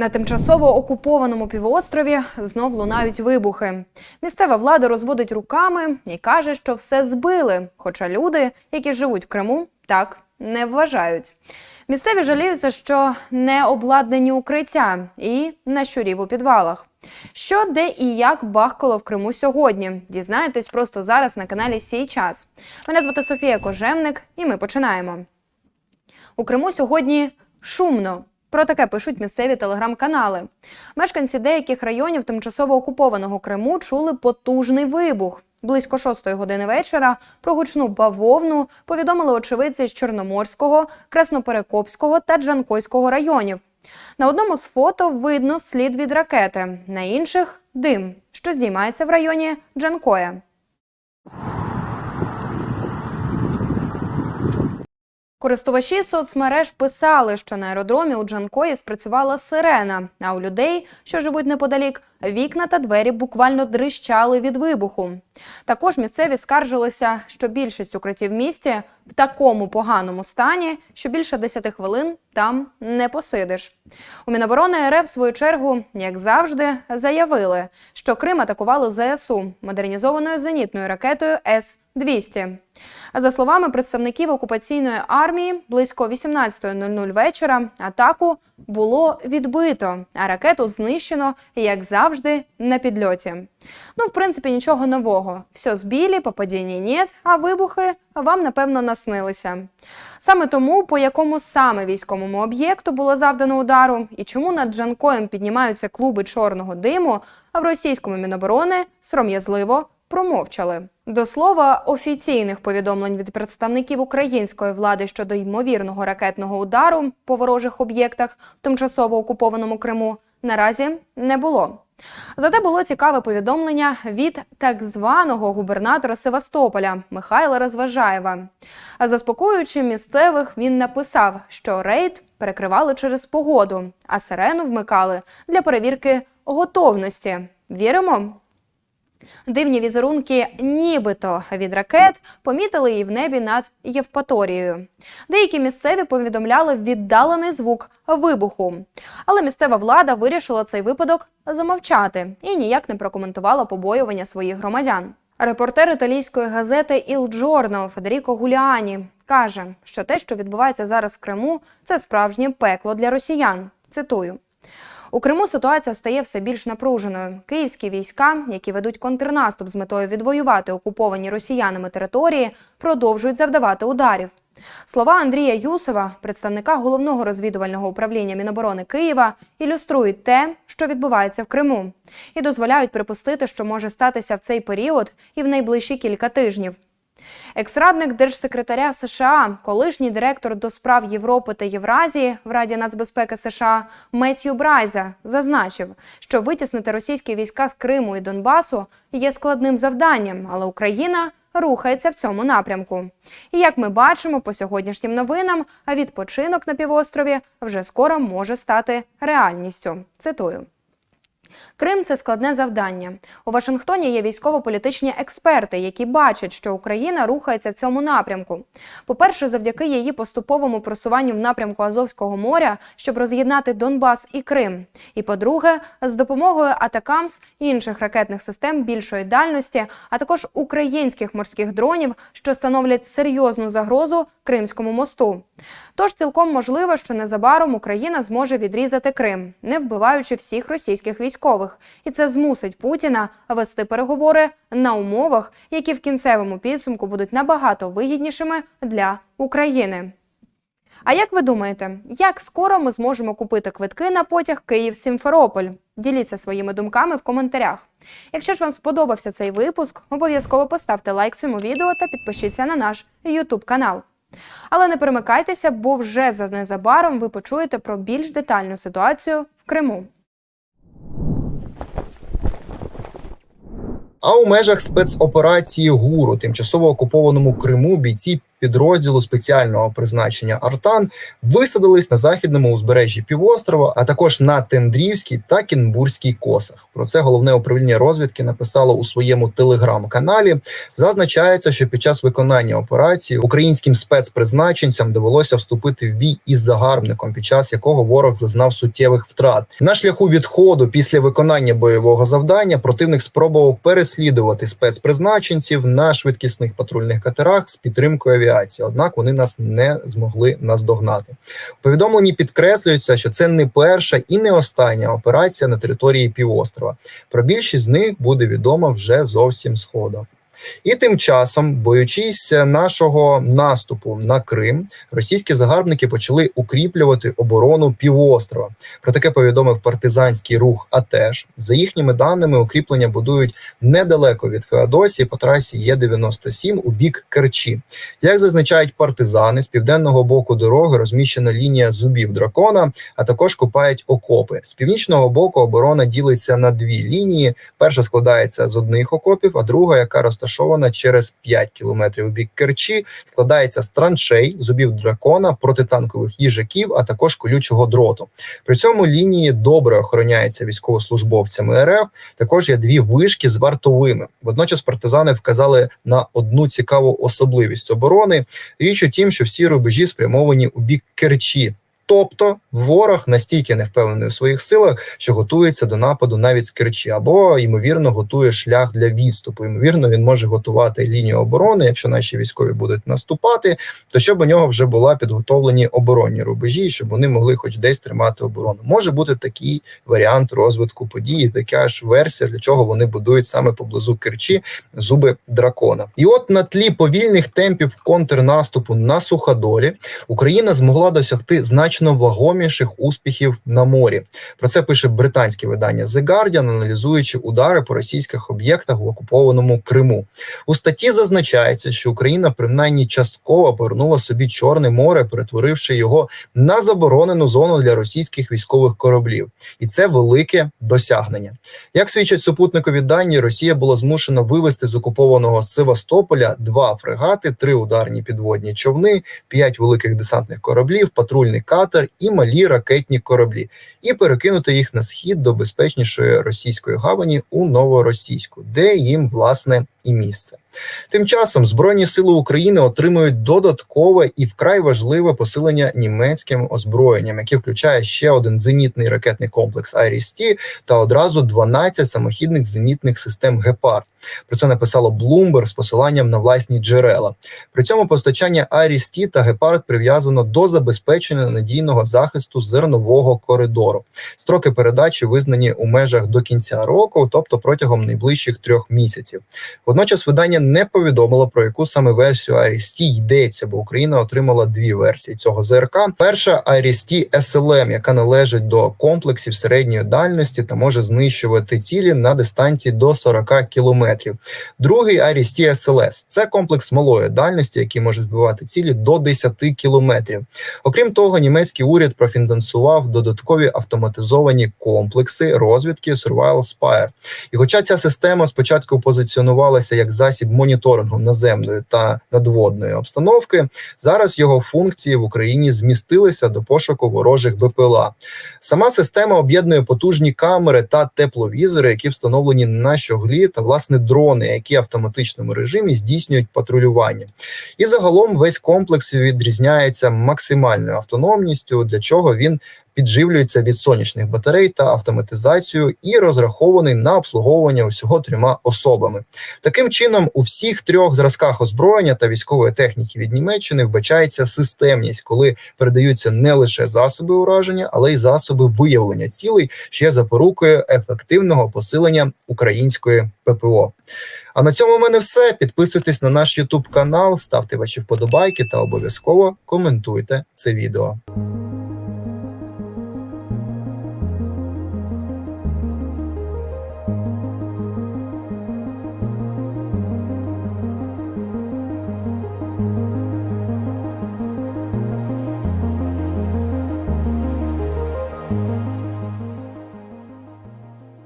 На тимчасово окупованому півострові знов лунають вибухи. Місцева влада розводить руками і каже, що все збили. Хоча люди, які живуть в Криму, так не вважають. Місцеві жаліються, що не обладнані укриття і на щурів у підвалах. Що, де і як бахкало в Криму сьогодні? Дізнаєтесь просто зараз на каналі Сій час. Мене звати Софія Кожевник, і ми починаємо. У Криму сьогодні шумно. Про таке пишуть місцеві телеграм-канали. Мешканці деяких районів тимчасово окупованого Криму чули потужний вибух. Близько шостої години вечора про гучну бавовну повідомили очевидці з Чорноморського, Красноперекопського та Джанкойського районів. На одному з фото видно слід від ракети, на інших дим, що здіймається в районі Джанкоя. Користувачі соцмереж писали, що на аеродромі у Джанкої спрацювала сирена. А у людей, що живуть неподалік, вікна та двері буквально дрищали від вибуху. Також місцеві скаржилися, що більшість укриттів в місті в такому поганому стані, що більше 10 хвилин там не посидиш. У Міноборони РФ в свою чергу, як завжди, заявили, що Крим атакували ЗСУ модернізованою зенітною ракетою С 200. За словами представників окупаційної армії, близько 18.00 вечора атаку було відбито, а ракету знищено, як завжди, на підльоті. Ну, в принципі, нічого нового. Все збілі, попадіння нет, а вибухи вам напевно наснилися. Саме тому, по якому саме військовому об'єкту було завдано удару, і чому над Джанкоєм піднімаються клуби чорного диму, а в російському міноборони сором'язливо промовчали. До слова, офіційних повідомлень від представників української влади щодо ймовірного ракетного удару по ворожих об'єктах в тимчасово окупованому Криму наразі не було. Зате було цікаве повідомлення від так званого губернатора Севастополя Михайла Розважаєва. Заспокоюючи місцевих, він написав, що рейд перекривали через погоду, а сирену вмикали для перевірки готовності. Віримо? Дивні візерунки, нібито від ракет, помітили і в небі над Євпаторією. Деякі місцеві повідомляли віддалений звук вибуху. Але місцева влада вирішила цей випадок замовчати і ніяк не прокоментувала побоювання своїх громадян. Репортер італійської газети «Іл Джорнал» Федеріко Гуліані каже, що те, що відбувається зараз в Криму, це справжнє пекло для росіян. Цитую. У Криму ситуація стає все більш напруженою. Київські війська, які ведуть контрнаступ з метою відвоювати окуповані росіянами території, продовжують завдавати ударів. Слова Андрія Юсова, представника головного розвідувального управління Міноборони Києва, ілюструють те, що відбувається в Криму, і дозволяють припустити, що може статися в цей період і в найближчі кілька тижнів. Екс-радник держсекретаря США, колишній директор до справ Європи та Євразії в Раді нацбезпеки США Меттью Брайза зазначив, що витіснити російські війська з Криму і Донбасу є складним завданням, але Україна рухається в цьому напрямку. І як ми бачимо по сьогоднішнім новинам, відпочинок на півострові вже скоро може стати реальністю. Цитую. Крим це складне завдання. У Вашингтоні є військово-політичні експерти, які бачать, що Україна рухається в цьому напрямку. По-перше, завдяки її поступовому просуванню в напрямку Азовського моря, щоб роз'єднати Донбас і Крим. І по-друге, з допомогою Атакамс і інших ракетних систем більшої дальності, а також українських морських дронів, що становлять серйозну загрозу Кримському мосту. Тож цілком можливо, що незабаром Україна зможе відрізати Крим, не вбиваючи всіх російських військових, і це змусить Путіна вести переговори на умовах, які в кінцевому підсумку будуть набагато вигіднішими для України. А як ви думаєте, як скоро ми зможемо купити квитки на потяг Київ-Сімферополь? Діліться своїми думками в коментарях. Якщо ж вам сподобався цей випуск, обов'язково поставте лайк цьому відео та підпишіться на наш YouTube канал. Але не перемикайтеся, бо вже за незабаром ви почуєте про більш детальну ситуацію в Криму. А у межах спецоперації гуру, тимчасово окупованому Криму бійці підрозділу спеціального призначення Артан висадились на західному узбережжі півострова, а також на Тендрівській та Кінбурзькій косах. Про це головне управління розвідки написало у своєму телеграм-каналі. Зазначається, що під час виконання операції українським спецпризначенцям довелося вступити в бій із загарбником, під час якого ворог зазнав суттєвих втрат. На шляху відходу після виконання бойового завдання противник спробував переслідувати спецпризначенців на швидкісних патрульних катерах з підтримкою авіації. Однак вони нас не змогли наздогнати. У повідомленні підкреслюється, що це не перша і не остання операція на території півострова. Про більшість з них буде відомо вже зовсім згодом. І тим часом, боючись нашого наступу на Крим, російські загарбники почали укріплювати оборону півострова. Про таке повідомив партизанський рух. АТЕШ. за їхніми даними, укріплення будують недалеко від Феодосії по трасі Є97 у бік Керчі. Як зазначають партизани, з південного боку дороги розміщена лінія зубів дракона, а також купають окопи. З північного боку оборона ділиться на дві лінії. Перша складається з одних окопів, а друга, яка розташована через 5 кілометрів у бік Керчі, складається з траншей, зубів дракона, протитанкових їжаків, а також колючого дроту. При цьому лінії добре охороняються військовослужбовцями РФ. Також є дві вишки з вартовими. Водночас партизани вказали на одну цікаву особливість оборони. Річ у тім, що всі рубежі спрямовані у бік Керчі. Тобто ворог настільки не впевнений у своїх силах, що готується до нападу навіть з Керчі, або ймовірно готує шлях для відступу. Ймовірно, він може готувати лінію оборони, якщо наші військові будуть наступати, то щоб у нього вже була підготовлені оборонні рубежі, щоб вони могли хоч десь тримати оборону. Може бути такий варіант розвитку подій, така ж версія, для чого вони будують саме поблизу Керчі зуби дракона. І от на тлі повільних темпів контрнаступу на суходолі Україна змогла досягти значно вагоміших успіхів на морі. Про це пише британське видання The Guardian, аналізуючи удари по російських об'єктах в окупованому Криму. У статті зазначається, що Україна принаймні частково повернула собі Чорне море, перетворивши його на заборонену зону для російських військових кораблів, і це велике досягнення. Як свідчать супутникові дані, Росія була змушена вивести з окупованого Севастополя два фрегати, три ударні підводні човни, п'ять великих десантних кораблів, патрульний катер і малі ракетні кораблі, і перекинути їх на схід до безпечнішої російської гавані у новоросійську, де їм власне і місце. Тим часом Збройні сили України отримують додаткове і вкрай важливе посилення німецьким озброєнням, яке включає ще один зенітний ракетний комплекс «Айріс-Ті» та одразу 12 самохідних зенітних систем Гепард. Про це написало Bloomberg з посиланням на власні джерела. При цьому постачання «Айріс-Ті» та Гепард прив'язано до забезпечення надійного захисту зернового коридору. Строки передачі визнані у межах до кінця року, тобто протягом найближчих трьох місяців. Водночас видання не повідомило про яку саме версію IRIS-T йдеться, бо Україна отримала дві версії цього ЗРК. Перша IRIS-T SLM, яка належить до комплексів середньої дальності та може знищувати цілі на дистанції до 40 кілометрів. Другий IRIS-T SLS – це комплекс малої дальності, який може збивати цілі до 10 кілометрів. Окрім того, німецький уряд профінансував додаткові автоматизовані комплекси розвідки Survival Spire. І хоча ця система спочатку позиціонувалася як засіб моніторингу наземної та надводної обстановки, зараз його функції в Україні змістилися до пошуку ворожих БПЛА. Сама система об'єднує потужні камери та тепловізори, які встановлені на щоглі, та власне дрони, які в автоматичному режимі здійснюють патрулювання. І загалом весь комплекс відрізняється максимальною автономністю, для чого він підживлюється від сонячних батарей та автоматизацію і розрахований на обслуговування усього трьома особами. Таким чином, у всіх трьох зразках озброєння та військової техніки від Німеччини вбачається системність, коли передаються не лише засоби ураження, але й засоби виявлення цілей, що є запорукою ефективного посилення української ППО. А на цьому в мене все. Підписуйтесь на наш YouTube канал, ставте ваші вподобайки та обов'язково коментуйте це відео.